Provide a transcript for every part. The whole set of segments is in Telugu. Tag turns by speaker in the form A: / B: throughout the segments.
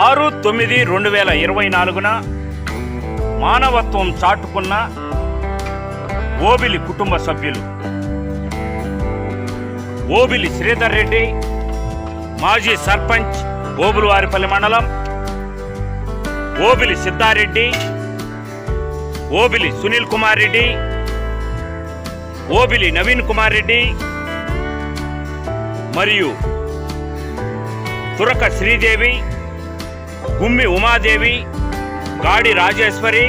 A: ఆరు తొమ్మిది రెండు వేల ఇరవై నాలుగున మానవత్వం చాటుకున్న ఓబిలి కుటుంబ సభ్యులు. ఓబిలి శ్రీధర్ రెడ్డి మాజీ సర్పంచ్ ఓబులవారిపల్లి మండలం ఓబిలి సిద్ధారెడ్డి ఓబిలి సునీల్ కుమార్ రెడ్డి ఓబిలి నవీన్ కుమార్ రెడ్డి మరియు తురక శ్రీదేవి గుమ్మి ఉమాదేవి గాడి రాజేశ్వరి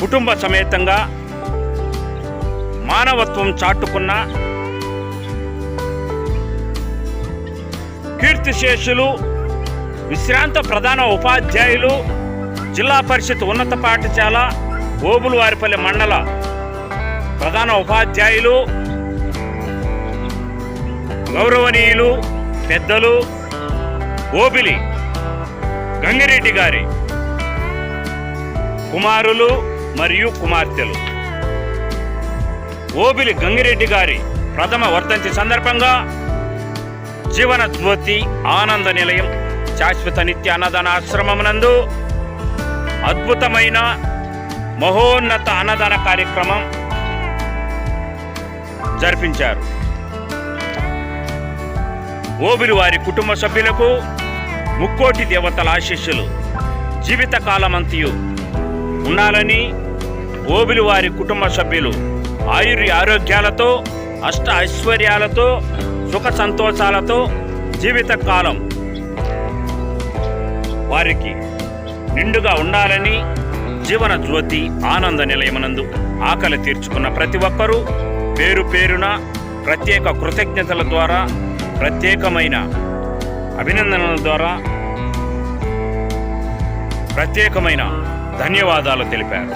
A: కుటుంబ సమేతంగా మానవత్వం చాటుకున్న కీర్తిశేషులు విశ్రాంత ప్రధాన ఉపాధ్యాయులు జిల్లా పరిషత్ ఉన్నత పాఠశాల ఓబులవారిపల్లి మండల ప్రధాన ఉపాధ్యాయులు గౌరవనీయులు పెద్దలు ఓబిలి గంగిరెడ్డి గారి కుమారులు మరియు కుమార్తెలు. ఓబిలి గంగిరెడ్డి గారి ప్రథమ వర్తంతి సందర్భంగా జీవన జ్యోతి ఆనంద నిలయం శాశ్వత నిత్య అన్నదాన ఆశ్రమమునందు అద్భుతమైన మహోన్నత అన్నదాన కార్యక్రమం జరిపించారు. ఓబిలి వారి కుటుంబ సభ్యులకు ముక్కోటి దేవతల ఆశీస్సులు. జీవితకాలమంతియు ఉండాలని ఓబిలి వారి కుటుంబ సభ్యులు ఆయుర్య ఆరోగ్యాలతో అష్ట ఐశ్వర్యాలతో సుఖ సంతోషాలతో జీవితకాలం వారికి నిండుగా ఉండాలని జీవన జ్యోతి ఆనంద నిలయమనందు ఆకలి తీర్చుకున్న ప్రతి ఒక్కరూ పేరు పేరున ప్రత్యేక కృతజ్ఞతల ద్వారా ప్రత్యేకమైన అభినందనల ద్వారా ప్రత్యేకమైన ధన్యవాదాలు తెలిపారు.